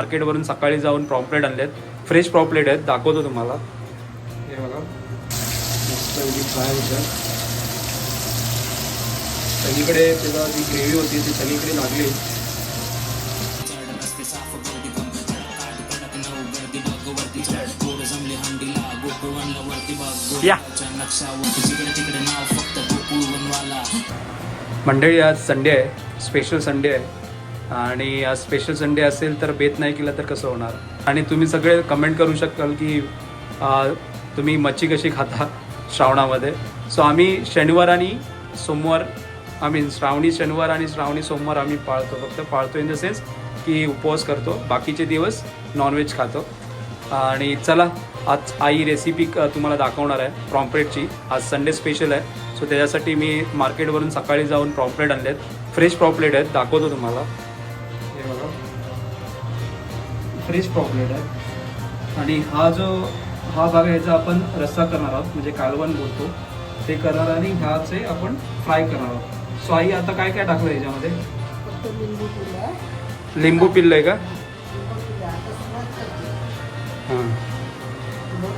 मार्केटवरून सकाळी जाऊन प्रॉम्पलेट आणलेत. फ्रेश प्रॉम्पलेट आहेत. दाखवतो तुम्हाला. हे बघा. मस्त एवढी फ्राय होतं सगळीकडे त्याला जी ग्रेव्ही होती ती सगळीकडे लागली. या. मंडळी आज संडे आहे. स्पेशल संडे आहे. आणि आज स्पेशल संडे असेल तर बेत नाही केला तर कसं होणार? आणि तुम्ही सगळे कमेंट करू शकाल की तुम्ही मच्छी कशी खाता श्रावणामध्ये? सो आम्ही शनिवार आणि सोमवार आय मीन श्रावणी शनिवार आणि श्रावणी सोमवार आम्ही पाळतो. फक्त पाळतो इन द सेन्स की उपवास करतो. बाकीचे दिवस नॉनव्हेज खातो. आणि चला आज आई रेसिपी तुम्हाला दाखवणार आहे प्रॉम्पलेटची आज संडे स्पेशल आहे. सो त्याच्यासाठी मी मार्केटवरून सकाळी जाऊन प्रॉम्पलेट आणलेत. फ्रेश प्रॉम्प्लेट आहेत दाखवतो तुम्हाला. फ्रेश प्रॉम्पलेट आहे. आणि हा जो हा भाग आहे याचा आपण रस्सा करणार आहोत म्हणजे कालवण बोलतो ते करणार आणि ह्याचे आपण फ्राय करणार आहोत. सो आई आता काय काय टाकलं याच्यामध्ये? फक्त लिंबू पिळा लिंबू पिल्लं आहे का? हां.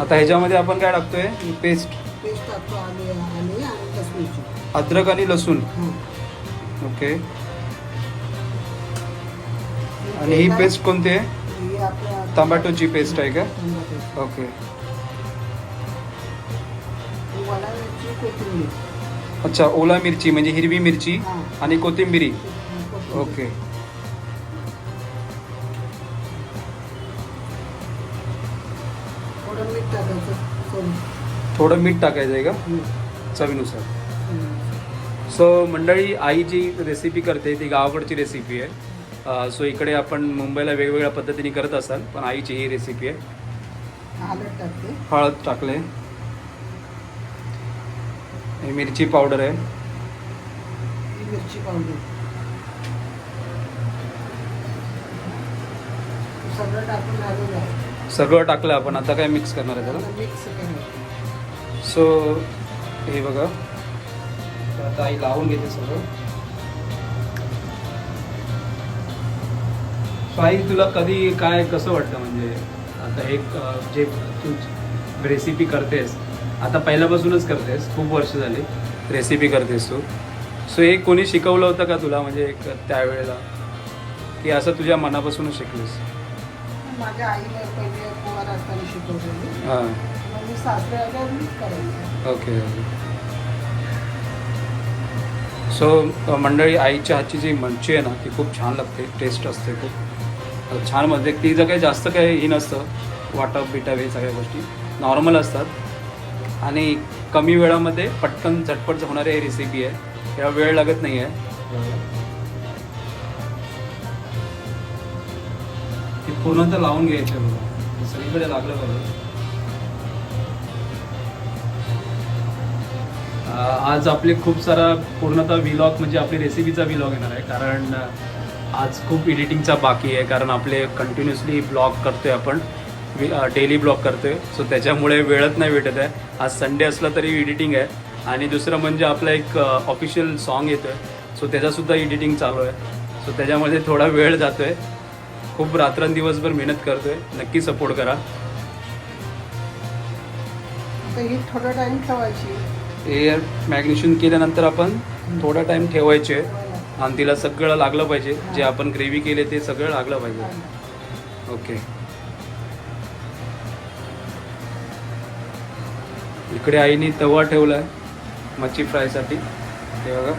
आता ह्याच्यामध्ये आपण काय टाकतोय? पेस्ट. अद्रक आणि लसूण. ओके. आणि ही पेस्ट कोणती आहे? आपल्या टोमॅटोची पेस्ट आहे का. ओके वडा मिरची कोथिंबीर अच्छा ओला मिरची म्हणजे हिरवी मिरची हां. आणि कोथिंबिरी. ओके थोडं मीठ टाकायचं चवीनुसार. थोडं मीठ टाकायचं आहे का हं. चवीनुसार हं. सो मंडळी आई जी रेसिपी करते ती गावाकडची रेसिपी आहे सो इकडे आपण मुंबईला वेगवेगळ्या पद्धतीने करत असाल पण आईची ही रेसिपी आहे. हळद टाकते. हळद टाकले. हे मिरची पावडर आहे. मिरची पावडर सगळं टाकून सगळं टाकलं आपण आता काय मिक्स करणार आहे त्याला? सो हे बघा. आता आई लावून घेते सगळं. आई तुला कधी काय कसं वाटतं म्हणजे? आता एक जे तू रेसिपी करतेस आता पहिल्यापासूनच करतेस खूप वर्ष झाली रेसिपी करतेस तू. सो हे कोणी शिकवलं होतं का तुला म्हणजे एक त्यावेळेला की असं तुझ्या मनापासूनच शिकलीस? माझ्या आईने पहिले कुवार असताना शिकवलेली. हां. मग मी सासरे आल्यावर मीच करायचं. ओके सो मंडळी आईच्या हातची जी मच्छी आहे ना ती खूप छान लागते टेस्ट असते खूप. छानमध्ये तिचं काही जास्त काही हे नसतं. वाटप बिटप हे सगळ्या गोष्टी नॉर्मल असतात. आणि कमी वेळामध्ये पटकन झटपट होणारी रेसिपी आहे. तेव्हा वेळ लागत नाही आहे पूर्ण तर लावून घ्यायची आहे बघा. सगळीकडे लागलं पाहिजे. आज आपले खूप सारा पूर्णतः व्हिलॉग म्हणजे आपली रेसिपीचा व्हिलॉग येणार आहे. कारण आज खूप एडिटिंगचा बाकी आहे कारण आपले कंटिन्युअसली ब्लॉग करतोय आपण. डेली ब्लॉग करतोय. सो त्याच्यामुळे वेळच नाही भेटत आहे. आज संडे असला तरी एडिटिंग आहे. आणि दुसरं म्हणजे आपलं एक ऑफिशियल सॉन्ग येतो आहे सो त्याचासुद्धा एडिटिंग चालू आहे. सो त्याच्यामध्ये थोडा वेळ जातो आहे खूप रात्रंदिवसभर मेहनत करतोय. नक्की सपोर्ट करा. थोडा टाइम ठेवायची. एअर मॅग्नेशियम केल्यानंतर आपण थोडा टाइम ठेवायचे. आणि तिला सगळं लागलं पाहिजे. जे आपण ग्रेव्ही केले ते सगळं लागलं पाहिजे. ओके इकडे आईने तवा ठेवला आहे मच्छी फ्रायसाठी ते बघा.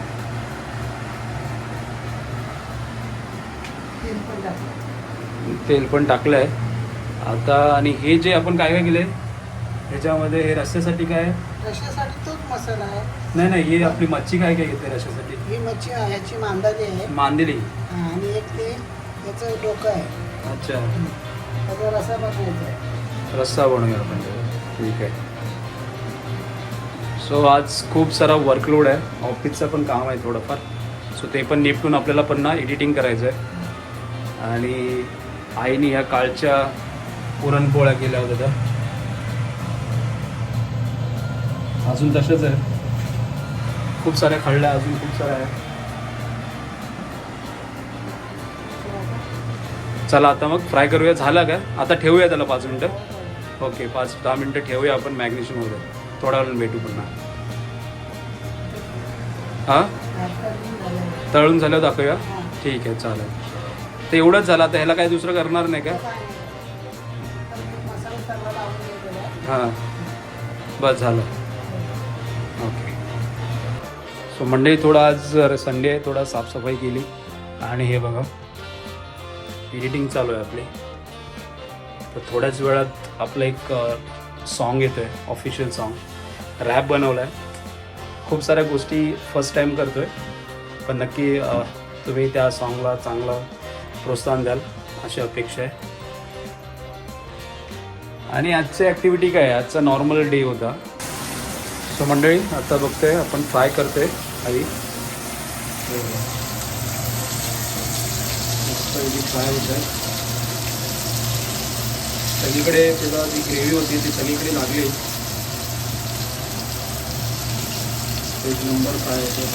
तेल पण टाकलं तेल पण टाकलं आहे आता आणि हे जे आपण काय काय केले ह्याच्यामध्ये हे रस्स्यासाठी काय? आहे? रशासाठी तोच मसाला आहे. नाही नाही हे आपली मच्छी काय काय घेते रस्स्यासाठी? ही मच्छी ह्याची मांदाली आहे. मांदेली. हा, आणि एक ते याचं डोकं आहे. अच्छा. त्याचा रसा बनवायचा आहे. रस्सा बनवूया आपण. ठीक आहे. सो आज खूप सारा वर्कलोड आहे. ऑफिसचं पण काम आहे थोडंफार. सो ते पण निपटून आपल्याला पुन्हा एडिटिंग करायचं आहे आणि आईने ह्या काळच्या पुरणपोळ्या केल्या होत्या त्या. अजून तशाच आहे. खूप साऱ्या खळल्या अजून खूप साऱ्या आहे. चला आता मग फ्राय करूया. झाला का? आता ठेवूया त्याला पाच मिनटं. ओके पाच दहा मिनटं ठेवूया आपण मॅग्नेशियम वगैरे. थोड्या वेळानं भेटू पुन्हा. हां? तळून झाल्यावर दाखवूया? ठीक आहे चालेल. ते एवढंच झालं. आता ह्याला काय दुसरं करणार नाही का? हां. बस झालं. सो मंडळी थोडा आज संडे आहे थोडा साफसफाई केली. आणि हे बघा एडिटिंग चालू आहे आपली. तर थोड्याच वेळात आपलं एक सॉन्ग येतो आहे ऑफिशियल सॉन्ग रॅप बनवलं आहे खूप साऱ्या गोष्टी फर्स्ट टाईम करतो आहे पण नक्की तुम्ही त्या सॉन्गला चांगलं प्रोत्साहन द्याल अशी अपेक्षा आहे. आणि आजची ॲक्टिव्हिटी काय आजचा नॉर्मल डे होता. सो मंडळी आता बघतोय आपण फ्राय करतोय. आई फ्राय होत आहे. सगळीकडे त्याला जी ग्रेव्ही होती ती सगळीकडे लागली. एक नंबर फ्राय होतो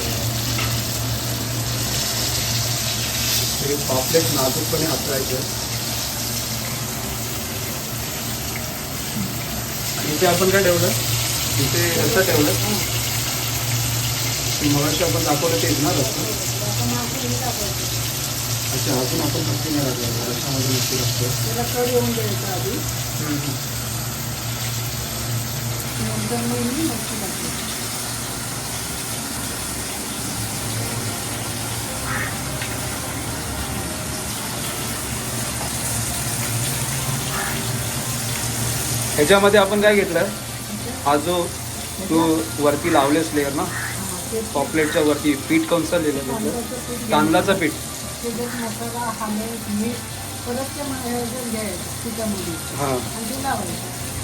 ते पापलेट नाजूकपणे हातरायचे आणि इथे आपण काय ठेवलं? इथे रस्ता ठेवलं. मगाशी आपण दाखवलं तेच ना रस्ता? अच्छा अजून आपण नक्की नाही रस्त्यामध्ये नक्की येऊन द्यायचा आधी. नंतर मग मी मच्छी टाकते ह्याच्यामध्ये आपण काय घेतलं? हा जो तू वरती लावलेस लेअर ना पॉपलेटच्या वरती पीठ कोणचं लिहिलं त्याचं तांदळाचं पीठ. हां.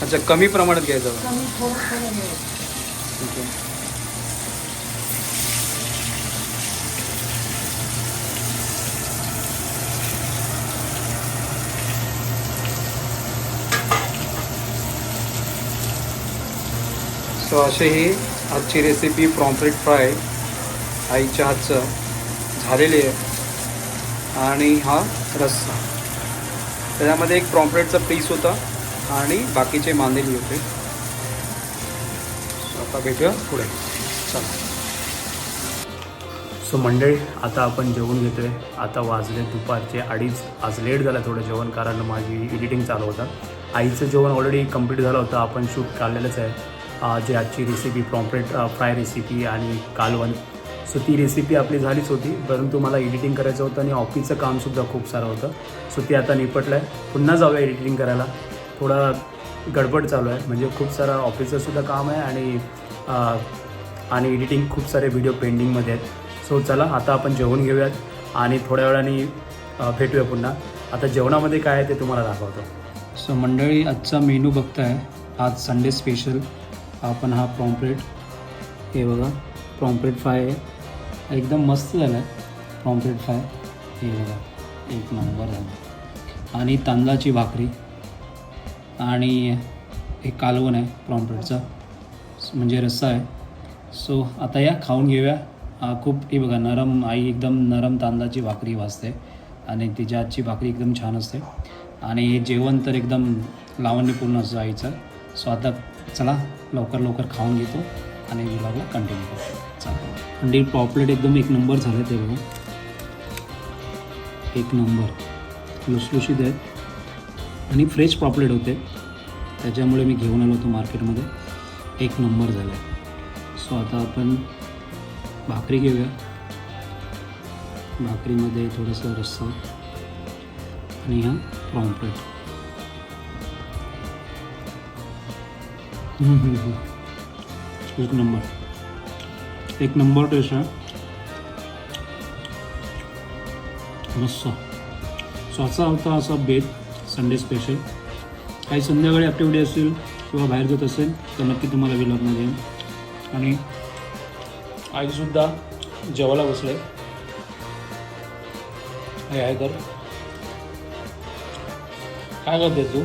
अच्छा कमी प्रमाणात घ्यायचं घ्यायचं ओके. सो असे ही आजची रेसिपी प्रॉम्फ्रेट फ्राय आईच्या हातचं झालेली आहे. आणि हा रस्सा. त्याच्यामध्ये एक प्रॉम्प्लेटचा पीस होता आणि बाकीचे मांदेली होते. आता भेटूया पुढे. चला. सो मंडळी आता आपण जेवण घेतोय. आता वाजले दुपारचे अडीच. आज लेट झालं थोडं जेवण कारण माझी एडिटिंग चालू होता. आईचं जेवण ऑलरेडी कंप्लीट झालं होतं. आपण शूट काढलेलंच आहे. जे आजची रेसिपी प्रॉम्प्लेट फ्राय रेसिपी आणि कालवण. सो ती रेसिपी आपली झालीच होती परंतु मला एडिटिंग करायचं होतं आणि ऑफिसचं कामसुद्धा खूप सारं होतं. सो ते आता निपटलं आहे पुन्हा जाऊया एडिटिंग करायला. थोडा गडबड चालू आहे. म्हणजे खूप सारं ऑफिसचंसुद्धा काम आहे आणि आणि एडिटिंग खूप सारे व्हिडिओ पेंडिंगमध्ये आहेत. सो चला आता आपण जेवण घेऊयात आणि थोड्या वेळाने भेटूया पुन्हा. आता जेवणामध्ये काय आहे ते तुम्हाला दाखवतो. सो मंडळी आजचा मेनू बघताय. आज संडे स्पेशल आपण हा प्रॉम्प्लेट हे बघा प्रॉम्प्लेट फ्राय आहे. एकदम मस्त झाला आहे प्रॉम्प्लेट फ्राय. हे बघा एक नंबर झाला. आणि तांदळाची भाकरी. आणि एक कालवण आहे प्रॉम्प्लेटचा म्हणजे रस्सा आहे. सो आता या खाऊन घेऊया. खूप हे बघा नरम आई एकदम नरम तांदळाची भाकरी वाजते. आणि तिच्या आजची भाकरी एकदम छान असते. आणि हे जेवण तर एकदम लावण्यपूर्ण असतं आईचं. सो आता चला लवकर लवकर खाऊन घेतो आणि व्लॉगला कंटिन्यू करतो चला. अंडी पॉपलेट एकदम एक नंबर झाले ते बघा. एक नंबर लुसलुशीत आहेत. आणि फ्रेश पॉपलेट होते. त्याच्यामुळे मी घेऊन आलो होतो मार्केटमध्ये. एक नंबर झाला. आहे सो आता आपण भाकरी घेऊया. भाकरीमध्ये थोडंसं रस्सा आणि हा पॉम्पलेट एक नंबर. एक नंबर टेस्ट आहे. मस्त. सो असा होता असा बेत संडे स्पेशल काही संध्याकाळी ॲक्टिव्हिटी असेल किंवा बाहेर जात असेल तर नक्की तुम्हाला विलॉगमध्ये येईन आणि आईसुद्धा जेवायला बसले. हे आहे तर. काय करते तू?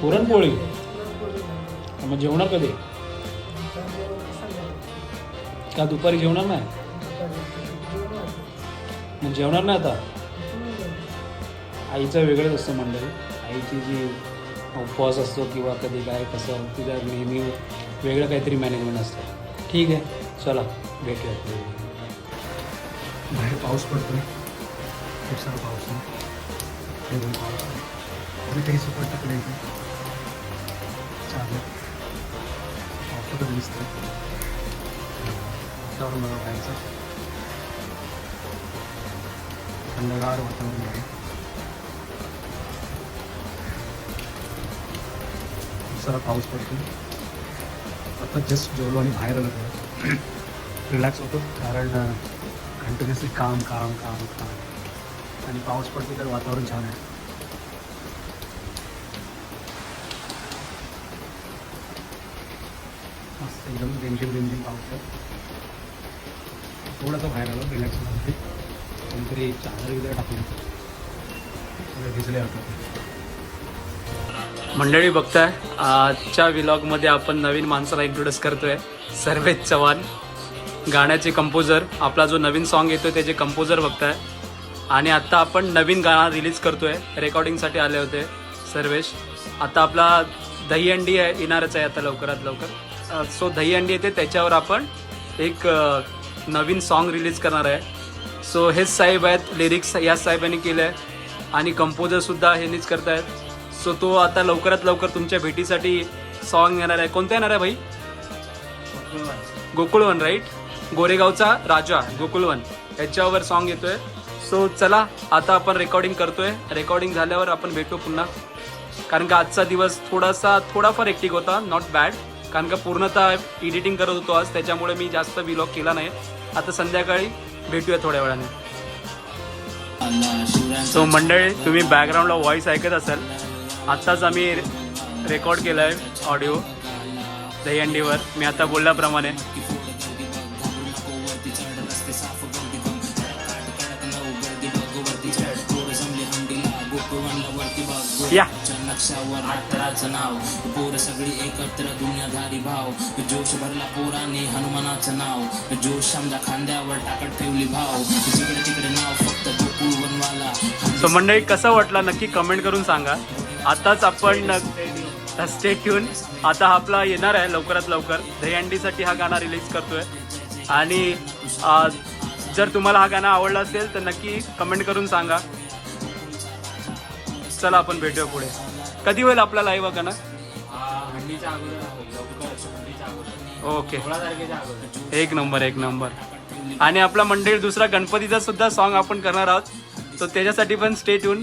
पुरणपोळी. मग जेवणार कधी? का दुपारी जेवणार नाही? मग जेवणार नाही आता? आईचं वेगळंच असतं मंडळी. आईची जी उपवास असतो किंवा कधी काय कसं तिथं नेहमी वेगळं काहीतरी मॅनेजमेंट असतं. ठीक आहे चला भेटूया. बाहेर पाऊस पडतोय. खूप सारा पाऊस आहे. पाऊस आहे. सुपर तिकडे चालेल. पावसातच दिसतंय? वातावरण बघा बाहेरचं थंडगार वातावरण आहे. सारा पाऊस पडतो आता जस्ट जेवलो आणि बाहेर आलो रिलॅक्स होतो कारण कंटिन्युअसली काम काम काम काम आणि पाऊस पडतो तर वातावरण छान आहे मस्त एकदम रिमझिम रिमझिम पाऊस आहे थोडासा बाहेर आलो रिलॅक्स कोणतरी चादर वगैरे टाकली सगळं भिजले होतं मंडळी बघताय आजच्या विलॉगमध्ये आपण नवीन माणसाला इंट्रोड्यूस करतोय सर्वेश चव्हाण. गाण्याचे कंपोजर आपला जो नवीन सॉन्ग येतोय त्याचे कंपोजर बघताय. आणि आत्ता आपण नवीन गाणं रिलीज करतोय. रेकॉर्डिंगसाठी आले होते सर्वेश. आता आपला दहीहंडी आहे येणारच आहे आता लवकरात लवकर. सो दहीहंडी येते त्याच्यावर आपण एक नवीन सॉन्ग रिलीज करणार आहे. सो हेच साहेब आहेत लिरिक्स या साहेबांनी केलं आहे आणि कंपोजरसुद्धा हेनीच आहेत सो तो आता लवकरात लवकर तुमच्या भेटीसाठी सॉन्ग येणार आहे. कोणता येणार आहे भाई? गोकुळवन राईट गोरेगावचा राजा गोकुळवन. याच्यावर सॉन्ग येतोय. सो चला आता आपण रेकॉर्डिंग करतोय. रेकॉर्डिंग झाल्यावर आपण भेटू पुन्हा. कारण का आजचा दिवस थोडासा थोडाफार एक्टिक होता नॉट बॅड कारण का पूर्णतः एडिटिंग करत होतो आज त्याच्यामुळे मी जास्त विलॉग केला नाही. आता संध्याकाळी भेटूया थोड्या वेळाने. सो मंडळी तुम्ही बॅकग्राऊंडला व्हॉइस ऐकत असाल. आत्ताच आम्ही रेकॉर्ड केला आहे ऑडिओ दहीहंडीवर मी आता बोलल्याप्रमाणे. या. द्राक्षावर अठराचं नाव. पोर सगळी एकत्र दुनियाधारी भाव. जोश भरला पोराने हनुमानाचं नाव. जोश समजा खांद्यावर टाकत ठेवली भाव. जिकडे तिकडे नाव फक्त गोकुळ वनवाला. सो मंडळी कसं वाटला? नक्की कमेंट करून सांगा. आताच आपण स्टे ट्यून आता आपला येणार आहे लवकरात लवकर. दहीहंडीसाठी हा गाणा रिलीज करतोय. आणि जर तुम्हाला हा गाणं आवडला असेल तर नक्की कमेंट करून सांगा. चला आपण भेटूया पुढे. कधी होईल आपला लाईव्ह अगोदर ओके. एक नंबर एक नंबर. आणि आपला मंडळी दुसरा गणपतीचा सुद्धा सॉन्ग आपण करणार आहोत. तो त्याच्यासाठी पण स्टे ट्यून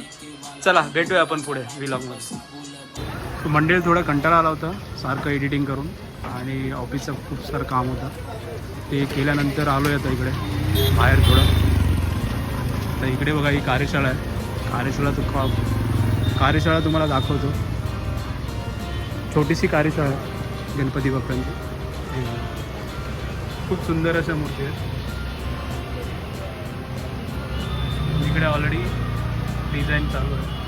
चला भेटूया आपण पुढे विलॉगमध्ये मंडळी थोडा कंटाळा आला होता. सारखं एडिटिंग करून. आणि ऑफिसचं खूप सारं काम होतं. ते केल्यानंतर आलो आहे आता इकडे. बाहेर थोडं. तर इकडे बघा ही कार्यशाळा आहे. कार्यशाळा तू का कार्यशाळा तुम्हाला दाखवतो. छोटीशी कार्यशाळा आहे गणपती बाप्पांची. खूप सुंदर अशा मूर्ती आहेत. इकडे ऑलरेडी डिझाईन चालू आहे.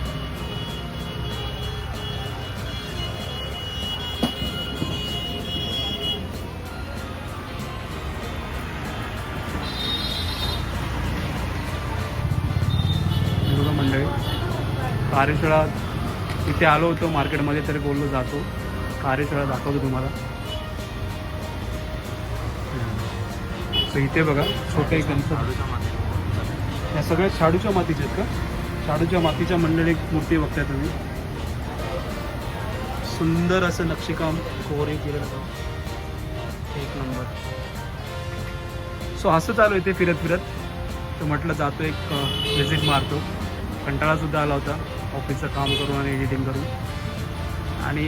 कार्यशाळा इथे आलो होतो मार्केटमध्ये तरी बोललो जातो. कार्यशाळा दाखवतो तुम्हाला. सो इथे बघा छोटे गणपती. या सगळ्या शाडूच्या मातीच्या आहेत का? शाडूच्या मातीच्या मंडळी मूर्ती बघताय तुम्ही. सुंदर असं नक्षीकाम कोरे केलेलं एक नंबर. सो असं चालू इथे फिरत फिरत तर म्हटलं जातो एक व्हिजिट मारतो. कंटाळासुद्धा आला होता. ऑफिसचं काम करून आणि एडिटिंग करून. आणि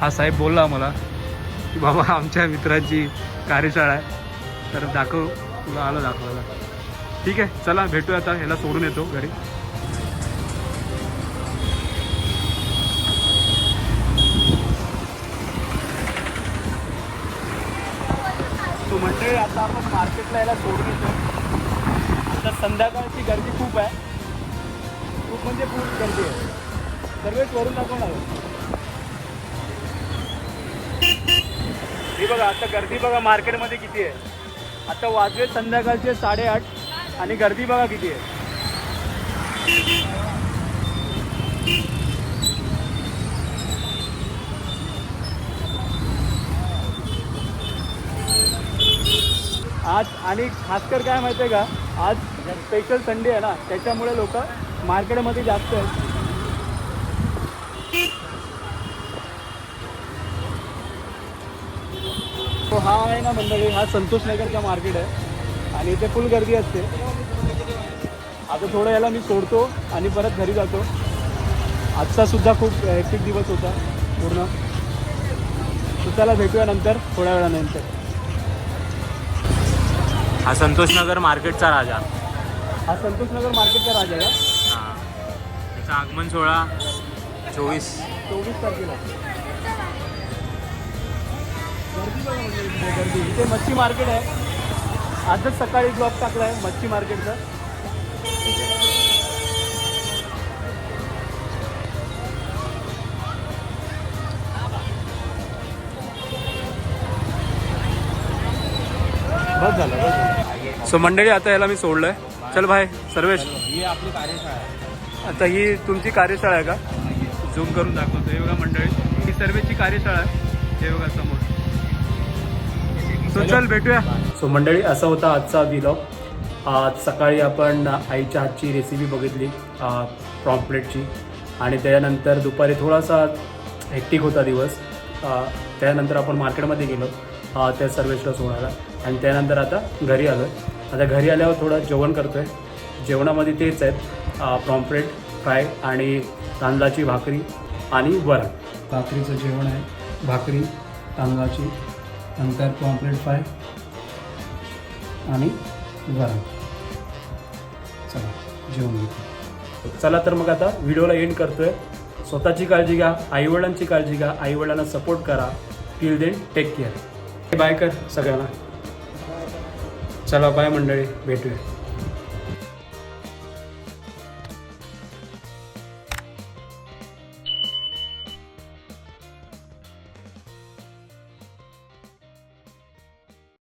हा साहेब बोलला मला की बाबा आमच्या मित्राची कार्यशाळा आहे. तर दाखव तुला आलं दाखवायला. ठीक आहे चला भेटूया आता. ह्याला सोडून येतो घरी. तो म्हणजे आता आपण मार्केटला यायला सोडून येतो. आता संध्याकाळची गर्दी खूप आहे. खूप म्हणजे खूप गर्दी आहे. सर्वच वरून दाखवणार हे बघा आता गर्दी बघा मार्केटमध्ये किती आहे. आता वाजवे संध्याकाळचे साडेआठ आणि गर्दी बघा किती आहे. आज आणि खासकर काय माहिती आहे का? आज स्पेशल संडे आहे ना त्याच्यामुळे लोक मार्केटमध्ये जास्त आहेत तो हा आहे ना मंडळी हा संतोष नगरचा मार्केट आहे. आणि इथे फुल गर्दी असते. आता थोडं याला मी सोडतो आणि परत घरी जातो. आजचा सुद्धा खूप हेक्टिक दिवस होता पूर्ण. तर चला भेटूया नंतर थोड्या वेळानंतर. हा संतोष नगर मार्केटचा राजा. हा संतोष नगर मार्केटचा राजा आहे. त्याचं आगमन सोहळा चोवीस. चोवीस तारखेला. गर्दी इथे मच्छी मार्केट आहे. आजच सकाळी ब्लॉक टाकला आहे मच्छी मार्केटचा. बस झालं बस झालं. सो मंडळी आता याला मी सोडलंय. चल भाई सर्वेश. ही आपली कार्यशाळा आहे. आता ही तुमची कार्यशाळा आहे का? झूम करून दाखवतो. हे बघा मंडळी ही सर्वेची कार्यशाळा आहे. हे बघा समोर. सो चल भेटूया. सो मंडळी असा होता आजचा व्हिलॉग आज सकाळी आपण आईच्या हातची रेसिपी बघितली प्रॉम्प्लेटची आणि त्यानंतर दुपारी थोडासा हेक्टिक होता दिवस. त्यानंतर आपण मार्केटमध्ये गेलो. त्या सर्वेशला सोडायला आणि त्यानंतर आता घरी आलो आता घरी आल्यावर थोडं जेवण करतो आहे जेवणामध्ये तेच आहेत. प्रॉम्प्लेट फ्राय आणि तांदळाची भाकरी आणि वरण. भाकरीचं जेवण आहे. भाकरी तांदळाची नंतर पॉम्प्लेट फ्राय आणि वरण. चला जेवण घेतो. चला तर मग आता व्हिडिओला एंड करतोय. स्वतःची काळजी घ्या आईवडिलांची काळजी घ्या आईवडिलांना सपोर्ट करा. Till then take care bye कर सगळ्यांना. चला बाय मंडळी भेटूया.